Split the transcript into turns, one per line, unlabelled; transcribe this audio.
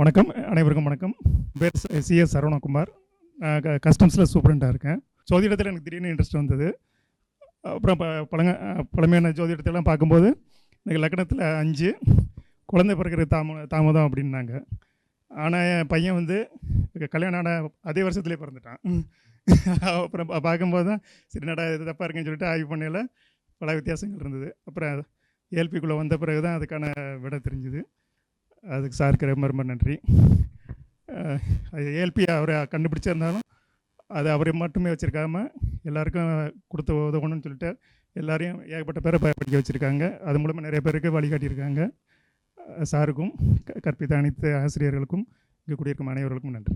வணக்கம். அனைவருக்கும் வணக்கம். பேர் சிஎஸ் சரவணகுமார் நான் க கஸ்டம்ஸில் சூப்பரண்டாக இருக்கேன். ஜோதிடத்தில் எனக்கு திடீர்னு இன்ட்ரெஸ்ட் வந்தது. அப்புறம் ப பழங்க பழமையான ஜோதிடத்தெல்லாம் பார்க்கும்போது எனக்கு லக்னத்தில் அஞ்சு குழந்தை பிறக்கிற தாம தாமதம் அப்படின்னாங்க. ஆனால் என் பையன் வந்து கல்யாணம் ஆன அதே வருஷத்துலேயே பிறந்துட்டான். அப்புறம் பார்க்கும்போது தான் சரி நடா இது தப்பாக இருக்குன்னு சொல்லிட்டு ஆய்வு பண்ணையில் பல வித்தியாசங்கள் இருந்தது. அப்புறம் ஏல்பிக்குள்ளே வந்த பிறகு தான் அதுக்கான விட தெரிஞ்சுது. அதுக்கு சாருக்கு ரொம்ப ரொம்ப நன்றி அது ஏஎல்பி அவரை கண்டுபிடிச்சிருந்தாலும் அது அவரை மட்டுமே வச்சுருக்காம எல்லாருக்கும் கொடுத்து உதவணும்னு சொல்லிட்டு எல்லாரையும் ஏகப்பட்ட பேரை படிக்க வச்சுருக்காங்க. அது மூலமாக நிறைய பேருக்கு வழிகாட்டியிருக்காங்க சாருக்கும் க- கற்பித்த அனைத்து ஆசிரியர்களுக்கும் இங்கே குடியிருக்கும் அனைவர்களுக்கும் நன்றி.